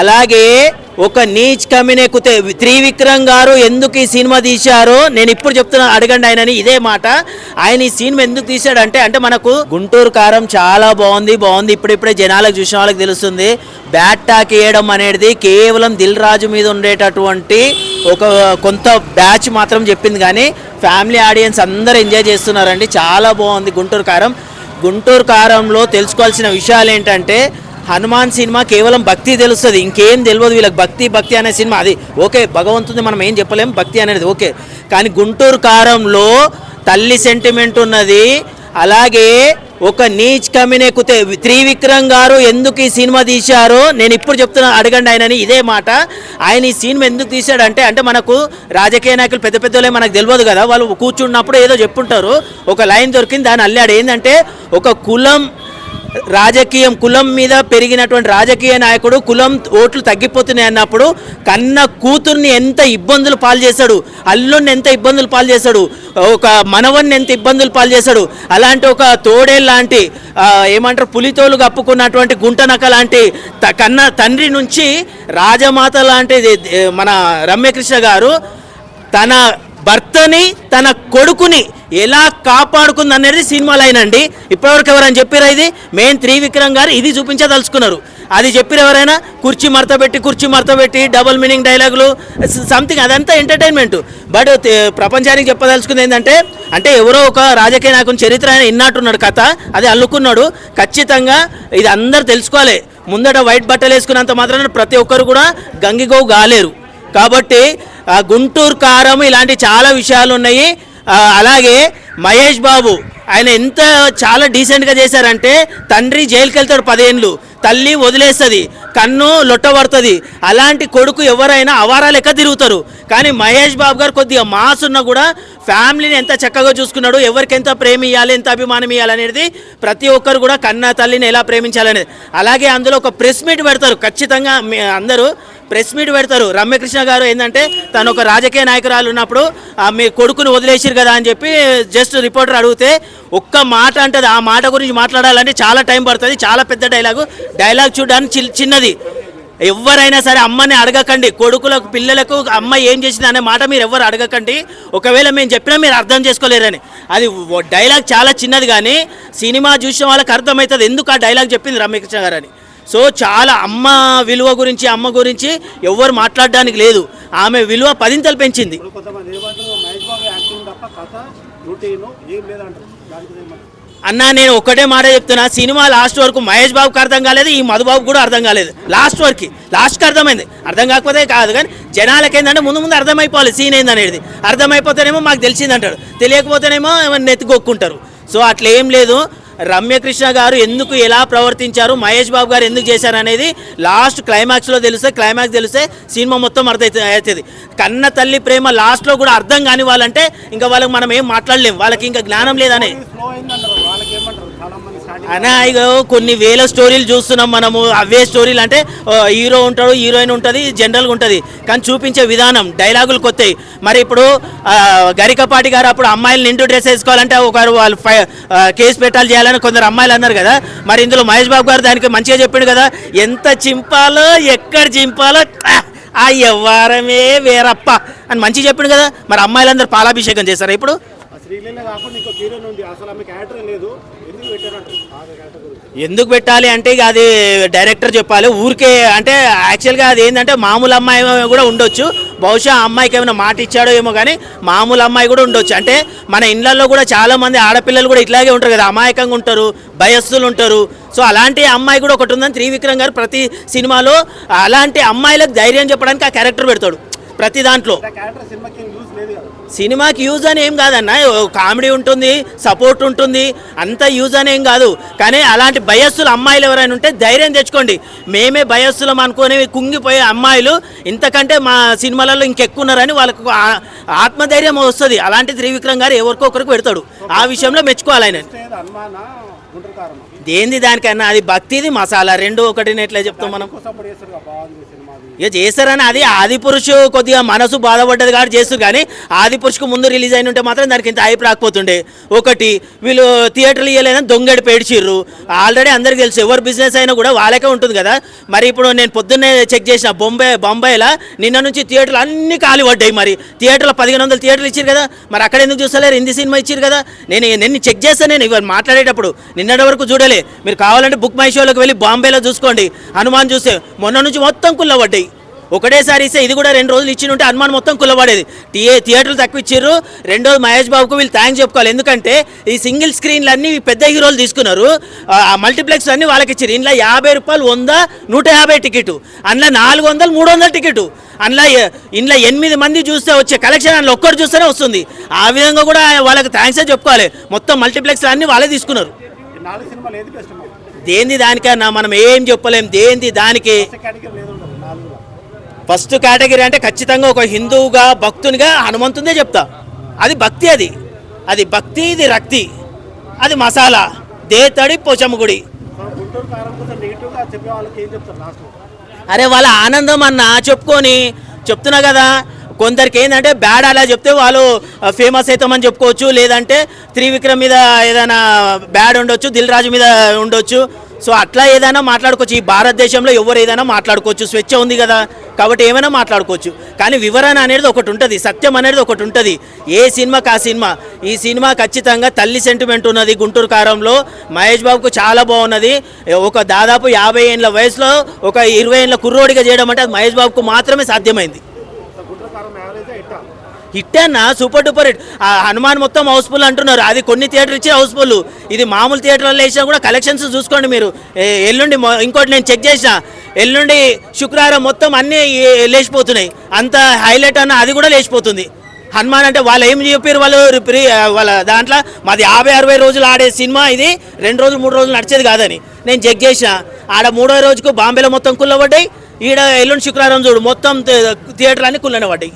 అలాగే ఒక నీచ్ కమినెక్కుతే త్రివిక్రమ్ గారు ఎందుకు ఈ సినిమా తీశారో నేను ఇప్పుడు చెప్తున్నా అడగండి ఆయనని ఇదే మాట. ఆయన ఈ సినిమా ఎందుకు తీశాడంటే అంటే మనకు గుంటూరు కారం చాలా బాగుంది బాగుంది ఇప్పుడిప్పుడే జనాలకు చూసిన వాళ్ళకి తెలుస్తుంది. బ్యాట్ టాక్ వేయడం అనేది కేవలం దిల్ రాజు మీద ఉండేటటువంటి ఒక కొంత బ్యాచ్ మాత్రం చెప్పింది కానీ ఫ్యామిలీ ఆడియన్స్ అందరూ ఎంజాయ్ చేస్తున్నారండి. చాలా బాగుంది గుంటూరు కారం. గుంటూరు కారంలో తెలుసుకోవాల్సిన విషయాలు ఏంటంటే హనుమాన్ సినిమా కేవలం భక్తి తెలుస్తుంది ఇంకేం తెలియదు వీళ్ళకి. భక్తి భక్తి అనే సినిమా అది ఓకే భగవంతుని మనం ఏం చెప్పలేం భక్తి అనేది ఓకే. కానీ గుంటూరు కారంలో తల్లి సెంటిమెంట్ ఉన్నది. అలాగే ఒక నీచ్ కమినే కుతే త్రివిక్రమ్ గారు ఎందుకు ఈ సినిమా తీశారో నేను ఇప్పుడు చెప్తున్నా అడగండి ఆయనని ఇదే మాట. ఆయన ఈ సినిమా ఎందుకు తీశాడంటే అంటే మనకు రాజకీయ నాయకులు పెద్ద పెద్దలే మనకు తెలియదు కదా వాళ్ళు కూర్చున్నప్పుడు ఏదో చెప్పుంటారు. ఒక లైన్ దొరికింది దాన్ని అల్లాడు. ఏంటంటే ఒక కులం రాజకీయం కులం మీద పెరిగినటువంటి రాజకీయ నాయకుడు కులం ఓట్లు తగ్గిపోతున్నాయి అన్నప్పుడు కన్న కూతుర్ని ఎంత ఇబ్బందులు పాలు చేశాడు అల్లుని ఎంత ఇబ్బందులు పాలు చేశాడు ఒక మనవన్ని ఎంత ఇబ్బందులు పాలు చేశాడు అలాంటి ఒక తోడే లాంటి ఏమంటారు పులితోలు కప్పుకున్నటువంటి గుంటనక లాంటి త- కన్న తండ్రి నుంచి రాజమాత లాంటి మన రమ్యకృష్ణ గారు తన భర్తని తన కొడుకుని ఎలా కాపాడుకుంది అనేది సినిమా లైన్ అండి. ఇప్పటివరకు ఎవరైనా చెప్పారా ఇది? మెయిన్ త్రివిక్రమ్ గారు ఇది చూపించదలుచుకున్నారు. అది చెప్పిన ఎవరైనా? కుర్చీ మడత పెట్టి కుర్చీ మడత పెట్టి డబుల్ మీనింగ్ డైలాగులు సంథింగ్ అదంతా ఎంటర్టైన్మెంట్. బట్ ప్రపంచానికి చెప్పదలుచుకుంది ఏంటంటే అంటే ఎవరో ఒక రాజకీయ నాయకుని చరిత్ర ఆయన ఇన్నట్టున్నాడు కథ అది అల్లుకున్నాడు. ఖచ్చితంగా ఇది అందరు తెలుసుకోవాలి. ముందట వైట్ బట్టలు వేసుకున్నంత మాత్రాన ప్రతి ఒక్కరు కూడా గంగిగోవు గాలేరు. కాబట్టి గుంటూరు కారం ఇలాంటి చాలా విషయాలు ఉన్నాయి. అలాగే మహేష్ బాబు ఆయన ఎంత చాలా డీసెంట్గా చేశారంటే తండ్రి జైలుకి వెళ్తాడు పదేళ్ళు తల్లి వదిలేస్తుంది. కన్ను లొట్టబడుతుంది అలాంటి కొడుకు ఎవరైనా అవారా లెక్క తిరుగుతారు. కానీ మహేష్ బాబు గారు కొద్దిగా మాస్ ఉన్నా కూడా ఫ్యామిలీని ఎంత చక్కగా చూసుకున్నాడు ఎవరికి ఎంత ప్రేమ ఇవ్వాలి ఎంత అభిమానం ఇవ్వాలి అనేది ప్రతి ఒక్కరు కూడా కన్న తల్లిని ఎలా ప్రేమించాలనేది. అలాగే అందులో ఒక ప్రెస్ మీట్ పెడతారు ఖచ్చితంగా మీ అందరూ ప్రెస్ మీట్ పెడతారు. రమ్యకృష్ణ గారు ఏంటంటే తను ఒక రాజకీయ నాయకురాలు ఉన్నప్పుడు ఆ, మీ కొడుకును వదిలేసిరు కదా అని చెప్పి జస్ట్ రిపోర్టర్ అడిగితే ఒక్క మాట అంటది. ఆ మాట గురించి మాట్లాడాలంటే చాలా టైం పడుతుంది చాలా పెద్ద డైలాగు. డైలాగ్ చూడడానికి చిన్న ఉన్నది. ఎవరైనా సరే అమ్మని అడగకండి. కొడుకులకు పిల్లలకు అమ్మ ఏం చేసింది అనే మాట మీరు ఎవరు అడగకండి. ఒకవేళ మేము చెప్పినా మీరు అర్థం చేసుకోలేరని. అది డైలాగ్ చాలా చిన్నది కానీ సినిమా చూసిన వాళ్ళకి అర్థమవుతుంది ఎందుకు ఆ డైలాగ్ చెప్పింది రమ్యకృష్ణ గారు అని సో చాలా అమ్మ విలువ గురించి అమ్మ గురించి ఎవరు మాట్లాడడానికి లేదు. ఆమె విలువ పదింతలు పెంచింది. ఏం లేదంటారు. దానికి అన్నా నేను ఒక్కటే మాట చెప్తున్నా సినిమా లాస్ట్ వరకు మహేష్ బాబుకి అర్థం కాలేదు ఈ మధుబాబు కూడా అర్థం కాలేదు. లాస్ట్ వరకు లాస్ట్కి అర్థమైంది. అర్థం కాకపోతే కాదు కానీ జనాలకి ఏంటంటే ముందు ముందు అర్థమైపోవాలి సీన్ ఏందనేది. అర్థమైపోతేనేమో మాకు తెలిసిందంటాడు. తెలియకపోతేనేమో ఏమన్నా నెత్తికొక్కుంటారు సో అట్లా ఏం లేదు. రమ్యకృష్ణ గారు ఎందుకు ఎలా ప్రవర్తించారు మహేష్ బాబు గారు ఎందుకు చేశారు అనేది లాస్ట్ క్లైమాక్స్లో తెలిస్తే క్లైమాక్స్ తెలిస్తే సినిమా మొత్తం అర్థం అవుతుంది కన్న తల్లి ప్రేమ లాస్ట్లో కూడా అర్థం కాని వాళ్ళంటే ఇంకా వాళ్ళకి మనం ఏం మాట్లాడలేం. వాళ్ళకి ఇంకా జ్ఞానం లేదనే స్లో అయిందంటారు వాళ్ళకి ఏమంటారు చాలా మంది స్టార్టింగ్ అనా ఇగో కొన్ని వేల స్టోరీలు చూస్తున్నాం మనము. అవే స్టోరీలు అంటే హీరో ఉంటాడు హీరోయిన్ ఉంటుంది జనరల్గా ఉంటుంది. కానీ చూపించే విధానం డైలాగులు కొత్తాయి. మరి ఇప్పుడు గరికపాటి గారు అప్పుడు అమ్మాయిలు నిండు డ్రెస్ వేసుకోవాలంటే ఒకరు వాళ్ళు కేసు పెట్టాలి చేయాలని కొందరు అమ్మాయిలు అన్నారు కదా. మరి ఇందులో మహేష్ బాబు గారు దానికి మంచిగా చెప్పిండు కదా. ఎంత చింపాలో ఎక్కడ చింపాలో ఆ, ఎవ్వరమే వేరప్ప అని మంచిగా చెప్పిండు కదా. మరి అమ్మాయిలందరూ పాలాభిషేకం చేస్తారా ఇప్పుడు? శ్రీలీల కాకుండా హీరోయిన్ ఉంది. అసలు లేదు. ఎందుకు పెట్టాలి అంటే ఇక అది డైరెక్టర్ చెప్పాలి. ఊరికే అంటే యాక్చువల్గా అది ఏంటంటే మామూలు అమ్మాయి కూడా ఉండొచ్చు. బహుశా ఆ అమ్మాయికి ఏమైనా మాట ఇచ్చాడో ఏమో కానీ మామూలు అమ్మాయి కూడా ఉండొచ్చు. అంటే మన ఇళ్ళల్లో కూడా చాలా మంది ఆడపిల్లలు కూడా ఇట్లాగే ఉంటారు కదా. అమాయకంగా ఉంటారు భయస్సులు ఉంటారు. సో అలాంటి అమ్మాయి కూడా ఒకటి ఉందని త్రివిక్రమ్ గారు ప్రతి సినిమాలో అలాంటి అమ్మాయిలకు ధైర్యం చెప్పడానికి ఆ క్యారెక్టర్ పెడతాడు. ప్రతి దాంట్లో. సినిమాకి యూజ్ అని ఏం కాదన్న కామెడీ ఉంటుంది సపోర్ట్ ఉంటుంది అంత యూజ్ అని ఏం కాదు. కానీ అలాంటి భయస్సులు అమ్మాయిలు ఎవరైనా ఉంటే ధైర్యం తెచ్చుకోండి. మేమే భయస్సులం అనుకుని కుంగిపోయే అమ్మాయిలు ఇంతకంటే మా సినిమాలలో ఇంకెక్కువ ఉన్నారని వాళ్ళకు ఆత్మధైర్యం వస్తుంది. అలాంటి త్రివిక్రమ్ గారు ఎవరికో ఒకరికి పెడతాడు. ఆ విషయంలో మెచ్చుకోవాలి ఆయన. దేంది దానికన్నా? అది భక్తిది మసాలా. రెండు ఒకటిని ఎట్లా చెప్తాం మనం? ఇక చేస్తారని అది ఆది పురుషు కొద్దిగా మనసు బాధపడ్డది కాబట్టి చేస్తారు కానీ ఆది పురుషుకు ముందు రిలీజ్ అయిన ఉంటే మాత్రం దానికి ఇంత హైప్ రాకపోతుండే. ఒకటి వీళ్ళు థియేటర్లు ఇవ్వలేదని దొంగడి పేడిచిర్రు. ఆల్రెడీ అందరికీ తెలుసు ఎవరు బిజినెస్ అయినా కూడా వాళ్ళకే ఉంటుంది కదా. మరి ఇప్పుడు నేను పొద్దున్నే చెక్ చేసిన బొంబాయి బొంబాయిలో నిన్న నుంచి థియేటర్లు అన్ని ఖాళీ పడ్డాయి మరి. థియేటర్లో పదిహేను వందల థియేటర్లు ఇచ్చారు కదా. మరి అక్కడ ఎందుకు చూస్తలేరు? హిందీ సినిమా ఇచ్చారు కదా. నేను నేను చెక్ చేస్తాను నేను ఇవాళ మాట్లాడేటప్పుడు. నిన్నటి వరకు చూడలే. మీరు కావాలంటే బుక్ మై షోలోకి వెళ్ళి బాంబేలో చూసుకోండి. హనుమాన్ చూస్తే మొన్న నుంచి మొత్తం కుల్లబడ్డాయి ఒకటేసారి ఇస్తే ఇది కూడా రెండు రోజులు ఇచ్చి ఉంటే హనుమాన్ మొత్తం కుల్లబడేది థియే థియేటర్లు తక్కువ ఇచ్చారు రెండోది మహేష్ బాబుకు వీళ్ళు థ్యాంక్స్ చెప్పుకోవాలి. ఎందుకంటే ఈ సింగిల్ స్క్రీన్లు అన్ని పెద్ద హీరోలు తీసుకున్నారు. ఆ మల్టీప్లెక్స్ అన్ని వాళ్ళకి ఇచ్చారు ఇంట్లో యాభై రూపాయలు వంద నూట యాభై టికెట్ అందులో నాలుగు వందలు మూడు వందల టికెట్ అందులో ఇంట్లో ఎనిమిది మంది చూస్తే వచ్చే కలెక్షన్ అందులో ఒక్కరు చూస్తేనే వస్తుంది. ఆ విధంగా కూడా వాళ్ళకి థ్యాంక్స్ చెప్పుకోవాలి. మొత్తం మల్టీప్లెక్స్ అన్ని వాళ్ళే తీసుకున్నారు. దేంది దానికన్నా మనం ఏం చెప్పలేం. దేంది దానికి ఫస్ట్ కేటగిరీ అంటే ఖచ్చితంగా ఒక హిందువుగా భక్తునిగా హనుమంతుందే చెప్తా. అది భక్తి అది. అది భక్తి ఇది రక్తి. అది మసాలా. దేతడి పొచముగుడి అరే వాళ్ళ ఆనందం అన్న చెప్పుకొని. చెప్తున్నా కదా కొందరికి ఏంటంటే బ్యాడ్ అలా చెప్తే వాళ్ళు ఫేమస్ అవుతామని చెప్పుకోవచ్చు. లేదంటే త్రివిక్రమ్ మీద ఏదైనా బ్యాడ్ ఉండొచ్చు దిల్ రాజు మీద ఉండొచ్చు. సో అట్లా ఏదైనా మాట్లాడుకోవచ్చు. ఈ భారతదేశంలో ఎవరు ఏదైనా మాట్లాడుకోవచ్చు. స్వేచ్ఛ ఉంది కదా. కాబట్టి ఏమైనా మాట్లాడుకోవచ్చు. కానీ వివరణ అనేది ఒకటి ఉంటుంది. సత్యం అనేది ఒకటి ఉంటుంది. ఏ సినిమాకి ఆ సినిమా? ఈ సినిమా ఖచ్చితంగా తల్లి సెంటిమెంట్ ఉన్నది గుంటూరు కారంలో. మహేష్ బాబుకు చాలా బాగున్నది. ఒక దాదాపు యాభై ఏళ్ళ వయసులో ఒక ఇరవై ఏళ్ళ కుర్రోడిగా చేయడం అంటే అది మహేష్ బాబుకు మాత్రమే సాధ్యమైంది సో గుంటూరు కారం యావరేజ్ ఎట్టా హిట్ అన్న సూపర్ డూపర్ హిట్. ఆ హనుమాన్ మొత్తం హౌస్ఫుల్ అంటున్నారు. అది కొన్ని థియేటర్ ఇచ్చే హౌస్ఫుల్ ఇది మామూలు థియేటర్లో వేసినా కూడా కలెక్షన్స్ చూసుకోండి మీరు. ఎల్లుండి ఇంకోటి నేను చెక్ చేసిన. ఎల్లుండి శుక్రవారం మొత్తం అన్నీ లేచిపోతున్నాయి. అంత హైలైట్ అన్న అది కూడా లేచిపోతుంది. హనుమాన్ అంటే వాళ్ళు ఏం చెప్పారు వాళ్ళు? ప్రీ వాళ్ళ దాంట్లో మాది యాభై అరవై రోజులు ఆడే సినిమా ఇది. రెండు రోజులు మూడు రోజులు నడిచేది కాదని. నేను చెక్ చేసిన. ఆడ మూడో రోజుకు బాంబేలో మొత్తం కుల్లబడ్డాయి ఈడ ఎల్లుండి శుక్రవారం చూడు మొత్తం థియేటర్ అన్ని కుల్లనే పడ్డాయి.